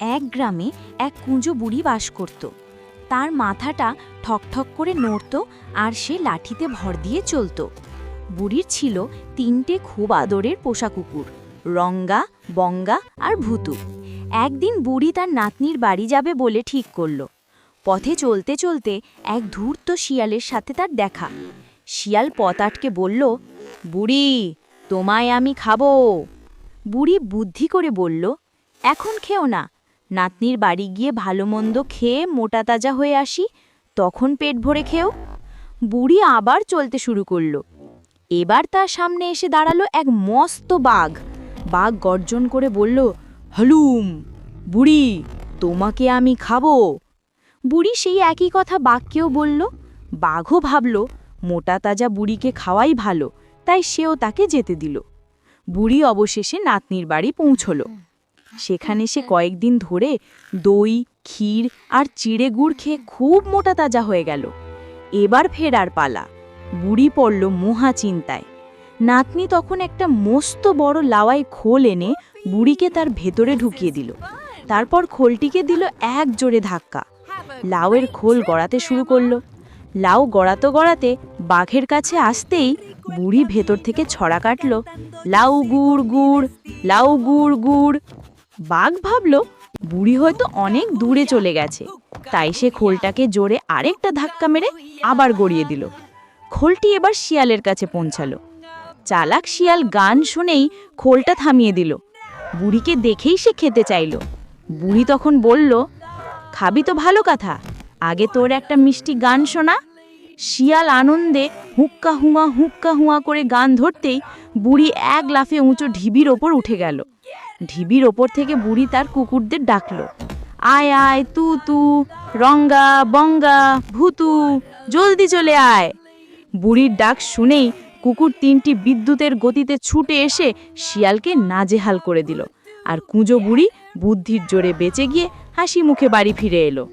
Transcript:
এক গ্রামে এক কুঁজো বুড়ি বাস করত। তার মাথাটা ঠকঠক করে নড়ত আর সে লাঠিতে ভর দিয়ে চলত। বুড়ির ছিল তিনটে খুব আদরের পোষা কুকুর, রঙ্গা, বঙ্গা আর ভুতু। একদিন বুড়ি তার নাতনির বাড়ি যাবে বলে ঠিক করল। পথে চলতে চলতে এক ধূর্ত শিয়ালের সাথে তার দেখা। শিয়াল পথ আটকে বলল, বুড়ি, তোমায় আমি খাব। বুড়ি বুদ্ধি করে বলল, এখন খেও না নাতনির বাড়ি গিয়ে ভালো মন্দ খেয়ে মোটা তাজা হয়ে আসি, তখন পেট ভরে খেও। বুড়ি আবার চলতে শুরু করল। এবার তার সামনে এসে দাঁড়াল এক মস্ত বাঘ। বাঘ গর্জন করে বলল, হলুম, বুড়ি, তোমাকে আমি খাব। বুড়ি সেই একই কথা বাঘকেও বলল। বাঘও ভাবল, মোটা তাজা বুড়িকে খাওয়াই ভালো, তাই সেও তাকে যেতে দিল। বুড়ি অবশেষে নাতনির বাড়ি পৌঁছল। সেখানে সে কয়েকদিন ধরে দই, ক্ষীর আর চিড়ে গুড় খেয়ে খুব মোটা তাজা হয়ে গেল। এবার ফেরার পালা। বুড়ি পড়ল মহা চিন্তায়। নাতনি তখন একটা মস্ত বড় লাওয়াই খোল এনে বুড়িকে তার ভেতরে ঢুকিয়ে দিল। তারপর খোলটিকে দিল এক জোরে ধাক্কা। লাউয়ের খোল গড়াতে শুরু করল। লাউ গড়াতে গড়াতে বাঘের কাছে আসতেই বুড়ি ভেতর থেকে ছড়া কাটল। লাউ গুড় গুড় লাউ গুড় গুড় বাঘ ভাবল, বুড়ি হয়তো অনেক দূরে চলে গেছে। তাই সে খোলটাকে জোরে আরেকটা ধাক্কা মেরে আবার গড়িয়ে দিল। খোলটি এবার শিয়ালের কাছে পৌঁছালো। চালাক শিয়াল গান শুনেই খোলটা থামিয়ে দিল। বুড়িকে দেখেই সে খেতে চাইল। বুড়ি তখন বলল, খাবি তো ভালো কথা। আগে তোর একটা মিষ্টি গান শোনা। শিয়াল আনন্দে হুক্কা হুঁয়া হুক্কা হুঁয়া করে গান ধরতেই বুড়ি এক লাফে উঁচু ঢিবির ওপর উঠে গেল। ঢিবির ওপর থেকে বুড়ি তার কুকুরদের ডাকলো। আয় আয়, তু তু, রঙ্গা, বঙ্গা, ভুতু, জলদি চলে আয়। বুড়ির ডাক শুনেই কুকুর তিনটি বিদ্যুতের গতিতে ছুটে এসে শিয়ালকে নাজেহাল করে দিল। আর কুঁজো বুড়ি বুদ্ধির জোরে বেঁচে গিয়ে হাসি মুখে বাড়ি ফিরে এলো।